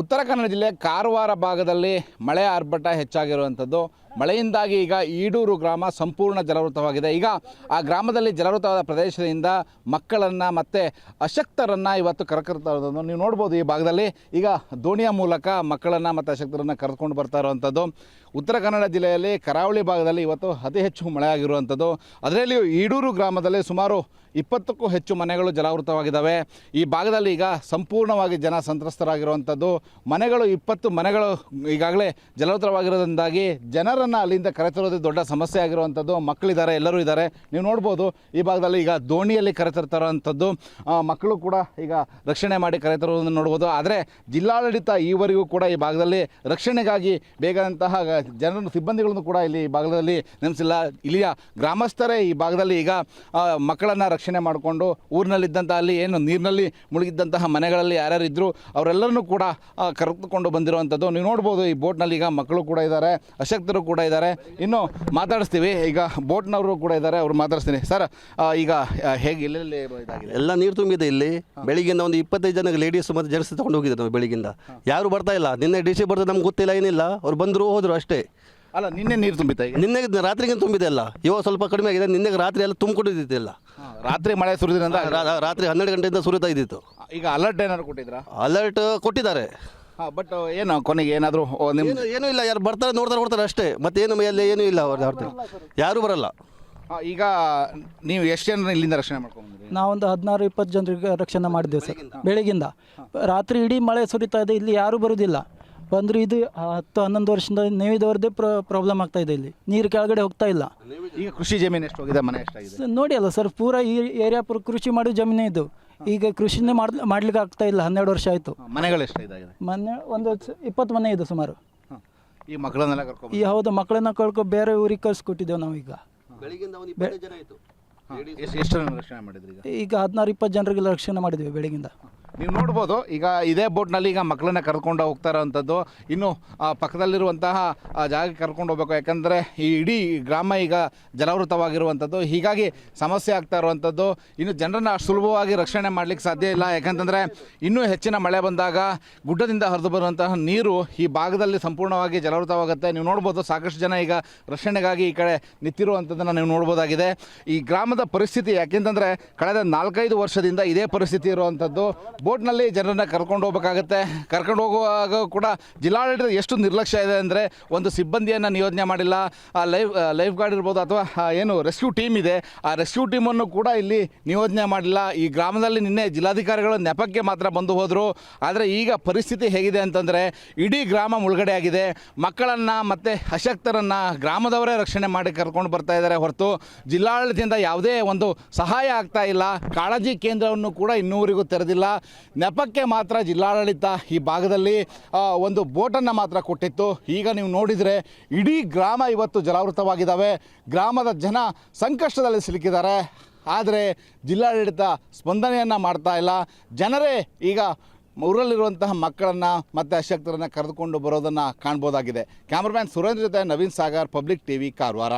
ಉತ್ತರ ಕನ್ನಡ ಜಿಲ್ಲೆ ಕಾರವಾರ ಭಾಗದಲ್ಲಿ ಮಳೆ ಆರ್ಭಟ ಹೆಚ್ಚಾಗಿರುವಂಥದ್ದು. ಮಳೆಯಿಂದಾಗಿ ಈಗ ಈಡೂರು ಗ್ರಾಮ ಸಂಪೂರ್ಣ ಜಲವೃತವಾಗಿದೆ. ಈಗ ಆ ಗ್ರಾಮದಲ್ಲಿ ಜಲವೃತವಾದ ಪ್ರದೇಶದಿಂದ ಮಕ್ಕಳನ್ನು ಮತ್ತು ಅಶಕ್ತರನ್ನು ಇವತ್ತು ಕರೆಕರ್ತಾರೋದನ್ನು ನೀವು ನೋಡ್ಬೋದು ಈ ಭಾಗದಲ್ಲಿ. ಈಗ ದೋಣಿಯ ಮೂಲಕ ಮಕ್ಕಳನ್ನು ಮತ್ತು ಅಶಕ್ತರನ್ನು ಕರೆದುಕೊಂಡು ಬರ್ತಾ ಇರುವಂಥದ್ದು. ಉತ್ತರ ಕನ್ನಡ ಜಿಲ್ಲೆಯಲ್ಲಿ ಕರಾವಳಿ ಭಾಗದಲ್ಲಿ ಇವತ್ತು ಅತಿ ಹೆಚ್ಚು ಮಳೆಯಾಗಿರುವಂಥದ್ದು ಅದರಲ್ಲಿಯೂ ಈಡೂರು ಗ್ರಾಮದಲ್ಲಿ ಸುಮಾರು ಇಪ್ಪತ್ತಕ್ಕೂ ಹೆಚ್ಚು ಮನೆಗಳು ಜಲಾವೃತವಾಗಿದ್ದಾವೆ. ಈ ಭಾಗದಲ್ಲಿ ಈಗ ಸಂಪೂರ್ಣವಾಗಿ ಜನ ಸಂತ್ರಸ್ತರಾಗಿರುವಂಥದ್ದು. ಮನೆಗಳು, ಇಪ್ಪತ್ತು ಮನೆಗಳು ಈಗಾಗಲೇ ಜಲೋತ್ತರವಾಗಿರೋದ್ರಿಂದಾಗಿ ಜನರನ್ನು ಅಲ್ಲಿಂದ ಕರೆತರೋದು ದೊಡ್ಡ ಸಮಸ್ಯೆ ಆಗಿರುವಂಥದ್ದು. ಮಕ್ಕಳಿದ್ದಾರೆ, ಎಲ್ಲರೂ ಇದ್ದಾರೆ. ನೀವು ನೋಡ್ಬೋದು, ಈ ಭಾಗದಲ್ಲಿ ಈಗ ದೋಣಿಯಲ್ಲಿ ಕರೆತರ್ತಾರಂಥದ್ದು ಮಕ್ಕಳು ಕೂಡ ಈಗ ರಕ್ಷಣೆ ಮಾಡಿ ಕರೆತರೋದನ್ನು ನೋಡ್ಬೋದು. ಆದರೆ ಜಿಲ್ಲಾಡಳಿತ ಈವರೆಗೂ ಕೂಡ ಈ ಭಾಗದಲ್ಲಿ ರಕ್ಷಣೆಗಾಗಿ ಬೇಕಾದಂತಹ ಜನರ ಸಿಬ್ಬಂದಿಗಳನ್ನು ಕೂಡ ಇಲ್ಲಿ ಈ ಭಾಗದಲ್ಲಿ ನೆನೆಸಿಲ್ಲ. ಇಲ್ಲಿಯ ಗ್ರಾಮಸ್ಥರೇ ಈ ಭಾಗದಲ್ಲಿ ಈಗ ಮಕ್ಕಳನ್ನು ರಕ್ಷಣೆ ಮಾಡಿಕೊಂಡು ಊರಿನಲ್ಲಿದ್ದಂಥ ಅಲ್ಲಿ ಏನು ನೀರಿನಲ್ಲಿ ಮುಳುಗಿದ್ದಂತಹ ಮನೆಗಳಲ್ಲಿ ಯಾರ್ಯಾರು ಇದ್ದರು ಅವರೆಲ್ಲರನ್ನೂ ಕೂಡ ಕರೆದುಕೊಂಡು ಬಂದಿರುವಂಥದ್ದು. ನೀವು ನೋಡ್ಬೋದು ಈ ಬೋಟ್ನಲ್ಲಿ ಈಗ ಮಕ್ಕಳು ಕೂಡ ಇದ್ದಾರೆ ಅಶಕ್ತರು ಕೂಡ ಇದ್ದಾರೆ. ಇನ್ನು ಮಾತಾಡಿಸ್ತೀವಿ. ಈಗ ಬೋಟ್ನವರು ಕೂಡ ಇದ್ದಾರೆ ಅವ್ರು ಮಾತಾಡಿಸ್ತೀನಿ. ಸರ್ ಈಗ ಹೇಗೆ ಇಲ್ಲೆಲ್ಲಿ ಇದಾಗಿದೆ? ಎಲ್ಲ ನೀರು ತುಂಬಿದೆ ಇಲ್ಲಿ. ಬೆಳಿಗ್ಗೆಯಿಂದ ಒಂದು ಇಪ್ಪತ್ತೈದು ಜನ ಲೇಡೀಸ್ ಮತ್ತು ಜೆಂಟ್ಸ್ ತಗೊಂಡು ಹೋಗಿದ್ದೆ ನಾವು ಬೆಳಿಗಿಂದ ಯಾರು ಬರ್ತಾ ಇಲ್ಲ. ನಿನ್ನೆ ಡಿ ಸಿ ಬರ್ತದೆ ನಮ್ಗೆ ಗೊತ್ತಿಲ್ಲ ಏನಿಲ್ಲ. ಅವ್ರು ಬಂದರು ಹೋದರು ಅಷ್ಟೇ. ಅಲ್ಲ ನಿನ್ನೆ ನೀರು ತುಂಬಿತಾ ಈಗ? ನಿನ್ನೆ ರಾತ್ರಿಗೆ ತುಂಬಿದೆ ಅಲ್ಲ. ಇವಾಗ ಸ್ವಲ್ಪ ಕಡಿಮೆ ಆಗಿದೆ. ನಿನ್ನೆ ರಾತ್ರಿ ಎಲ್ಲ ತುಂಬಿಕೊಂಡಿದ್ದಿಲ್ಲ ರಾತ್ರಿ ಮಳೆ ಸುರಿದ್ರಿಂದ ರಾತ್ರಿ ಹನ್ನೆರಡು ಗಂಟೆಯಿಂದ ಸುರಿತಾ ಇದ್ದಿತ್ತು. ಈಗ ಅಲರ್ಟ್ ಏನಾದ್ರು ಕೊಟ್ಟಿದ್ರಾ? ಅಲರ್ಟ್ ಕೊಟ್ಟಿದ್ದಾರೆ. ಹಾಂ ಬಟ್ ಏನು ಕೊನೆಗೆ ಏನಾದರೂ ನಿಮ್ಮ ಏನು ಏನೂ ಇಲ್ಲ ಯಾರು ಬರ್ತಾರೆ ನೋಡ್ತಾರೆ ನೋಡ್ತಾರೆ ಅಷ್ಟೇ. ಮತ್ತೇನು ಮೇಲೆ ಏನೂ ಇಲ್ಲ ಅವ್ರ ಅವ್ರದ್ದು ಯಾರು ಬರಲ್ಲ. ಆ, ಈಗ ನೀವು ಎಷ್ಟು ಜನ ಇಲ್ಲಿಂದ ರಕ್ಷಣೆ ಮಾಡ್ಕೊಂಡ್ಬಂದ್ರಿ? ನಾವೊಂದು ಹದಿನಾರು ಇಪ್ಪತ್ತು ಜನರಿಗೆ ರಕ್ಷಣೆ ಮಾಡಿದ್ದೇವೆ ಸರ್. ಬೆಳಗಿಂದ? ರಾತ್ರಿ ಇಡೀ ಮಳೆ ಸುರಿತಾ ಇದೆ ಇಲ್ಲಿ ಯಾರೂ ಬರೋದಿಲ್ಲ. ಬಂದರೂ ಇದು ಹತ್ತು ಹನ್ನೊಂದು ವರ್ಷದಿಂದ ನೇವಿದವ್ರದ್ದೇ ಪ್ರ ಪ್ರಾಬ್ಲಮ್ ಆಗ್ತಾ ಇದೆ ಇಲ್ಲಿ. ನೀರು ಕೆಳಗಡೆ ಹೋಗ್ತಾ ಇಲ್ಲ. ಈಗ ಕೃಷಿ ಜಮೀನು ಎಷ್ಟು ಹೋಗಿದೆ ಮನೆ ಎಷ್ಟಾಗಿದೆ? ಸ- ನೋಡಿ ಅಲ್ಲ ಸರ್ ಪೂರಾ ಈ ಏರಿಯಾ ಪೂರ ಕೃಷಿ ಮಾಡೋ ಜಮೀನೇ ಇದು. ಈಗ ಕೃಷಿನೇ ಮಾಡ್ ಮಾಡ್ಲಿಕ್ಕೆ ಆಗ್ತಾ ಇಲ್ಲ ಹನ್ನೆರಡು ವರ್ಷ ಆಯ್ತು. ಮನೆಗಳು ಎಷ್ಟು ಇದಾಗಿದೆ? ಮೊನ್ನೆ ಒಂದು ಸ- ಇಪ್ಪತ್ತು ಮನೆ ಇದೆ ಸುಮಾರು. ಈ ಮಕ್ಕಳನ್ನೆಲ್ಲ ಕರ್ಕೊಂಡು ಈ ಹೌದು ಮಕ್ಕಳನ್ನ ಕಳ್ಕೊ ಬೇರೆ ಊರಿಗೆ ಕಳ್ಸಿಕೊಟ್ಟಿದ್ದೇವೆ ನಾವೀಗ ಬೆಳಿಗ್ಗೆಯಿಂದ ಒಂದು ಇಪ್ಪತ್ತೈದು ಜನ ಆಯಿತು. ಎಷ್ಟು ಎಷ್ಟು ಜನ ರಕ್ಷಣೆ ಮಾಡಿದ್ರಿ ಈಗ? ಈಗ ಹದಿನಾರು ಇಪ್ಪತ್ತು ಜನರಿಗೆ ರಕ್ಷಣೆ ಮಾಡಿದ್ವಿ ಬೆಳಗಿಂದ ನೀವು ನೋಡ್ಬೋದು, ಈಗ ಇದೇ ಬೋಟ್ನಲ್ಲಿ ಈಗ ಮಕ್ಕಳನ್ನ ಕರ್ಕೊಂಡು ಹೋಗ್ತಾ ಇರೋವಂಥದ್ದು ಇನ್ನು ಪಕ್ಕದಲ್ಲಿರುವಂತಹ ಜಾಗಕ್ಕೆ ಕರ್ಕೊಂಡು ಹೋಗ್ಬೇಕು. ಯಾಕಂದರೆ ಈ ಇಡೀ ಗ್ರಾಮ ಈಗ ಜಲಾವೃತವಾಗಿರುವಂಥದ್ದು. ಹೀಗಾಗಿ ಸಮಸ್ಯೆ ಆಗ್ತಾ ಇರುವಂಥದ್ದು. ಇನ್ನು ಜನರನ್ನು ಸುಲಭವಾಗಿ ರಕ್ಷಣೆ ಮಾಡಲಿಕ್ಕೆ ಸಾಧ್ಯ ಇಲ್ಲ. ಯಾಕಂತಂದರೆ ಇನ್ನೂ ಹೆಚ್ಚಿನ ಮಳೆ ಬಂದಾಗ ಗುಡ್ಡದಿಂದ ಹರಿದು ಬರುವಂತಹ ನೀರು ಈ ಭಾಗದಲ್ಲಿ ಸಂಪೂರ್ಣವಾಗಿ ಜಲಾವೃತವಾಗುತ್ತೆ. ನೀವು ನೋಡ್ಬೋದು, ಸಾಕಷ್ಟು ಜನ ಈಗ ರಕ್ಷಣೆಗಾಗಿ ಈ ಕಡೆ ನಿಂತಿರುವಂಥದ್ದನ್ನು ನೀವು ನೋಡ್ಬೋದಾಗಿದೆ. ಈ ಗ್ರಾಮದ ಪರಿಸ್ಥಿತಿ ಯಾಕೆಂತಂದರೆ, ಕಳೆದ ನಾಲ್ಕೈದು ವರ್ಷದಿಂದ ಇದೇ ಪರಿಸ್ಥಿತಿ ಇರುವಂಥದ್ದು. ಬೋಟ್ನಲ್ಲಿ ಜನರನ್ನ ಕರ್ಕೊಂಡು ಹೋಗಬೇಕಾಗುತ್ತೆ. ಕರ್ಕೊಂಡು ಹೋಗುವಾಗ ಕೂಡ ಜಿಲ್ಲಾಡಳಿತ ಎಷ್ಟು ನಿರ್ಲಕ್ಷ್ಯ ಇದೆ ಅಂದರೆ ಒಂದು ಸಿಬ್ಬಂದಿಯನ್ನು ನಿಯೋಜನೆ ಮಾಡಿಲ್ಲ. ಲೈಫ್ ಲೈಫ್ ಗಾರ್ಡ್ ಇರ್ಬೋದು ಅಥವಾ ಏನು ರೆಸ್ಕ್ಯೂ ಟೀಮ್ ಇದೆ. ಆ ರೆಸ್ಕ್ಯೂ ಟೀಮನ್ನು ಕೂಡ ಇಲ್ಲಿ ನಿಯೋಜನೆ ಮಾಡಿಲ್ಲ. ಈ ಗ್ರಾಮದಲ್ಲಿ ನಿನ್ನೆ ಜಿಲ್ಲಾಧಿಕಾರಿಗಳು ನೆಪಕ್ಕೆ ಮಾತ್ರ ಬಂದು ಹೋದರು. ಆದರೆ ಈಗ ಪರಿಸ್ಥಿತಿ ಹೇಗಿದೆ ಅಂತಂದರೆ ಇಡೀ ಗ್ರಾಮ ಮುಳುಗಡೆ ಆಗಿದೆ. ಮಕ್ಕಳನ್ನು ಮತ್ತು ಅಶಕ್ತರನ್ನು ಗ್ರಾಮದವರೇ ರಕ್ಷಣೆ ಮಾಡಿ ಕರ್ಕೊಂಡು ಬರ್ತಾ ಇದ್ದಾರೆ ಹೊರತು ಜಿಲ್ಲಾಡಳಿತದಿಂದ ಯಾವುದೇ ಒಂದು ಸಹಾಯ ಆಗ್ತಾ ಇಲ್ಲ. ಕಾಳಜಿ ಕೇಂದ್ರವನ್ನು ಕೂಡ ಇನ್ನೂವರೆಗೂ ತೆರೆದಿಲ್ಲ. ನೆಪಕ್ಕೆ ಮಾತ್ರ ಜಿಲ್ಲಾಡಳಿತ ಈ ಭಾಗದಲ್ಲಿ ಒಂದು ಬೋಟನ್ನು ಮಾತ್ರ ಕೊಟ್ಟಿತ್ತು. ಈಗ ನೀವು ನೋಡಿದರೆ ಇಡೀ ಗ್ರಾಮ ಇವತ್ತು ಜಲಾವೃತವಾಗಿದ್ದಾವೆ. ಗ್ರಾಮದ ಜನ ಸಂಕಷ್ಟದಲ್ಲಿ ಸಿಲುಕಿದ್ದಾರೆ. ಆದರೆ ಜಿಲ್ಲಾಡಳಿತ ಸ್ಪಂದನೆಯನ್ನು ಮಾಡ್ತಾ ಇಲ್ಲ. ಜನರೇ ಈಗ ಊರಲ್ಲಿರುವಂತಹ ಮಕ್ಕಳನ್ನು ಮತ್ತು ಅಶಕ್ತರನ್ನು ಕರೆದುಕೊಂಡು ಬರೋದನ್ನು ಕಾಣ್ಬೋದಾಗಿದೆ. ಕ್ಯಾಮ್ರಾಮ್ಯಾನ್ ಸುರೇಂದ್ರ ಜೊತೆ ನವೀನ್ ಸಾಗರ್, ಪಬ್ಲಿಕ್ ಟಿವಿ, ಕಾರವಾರ.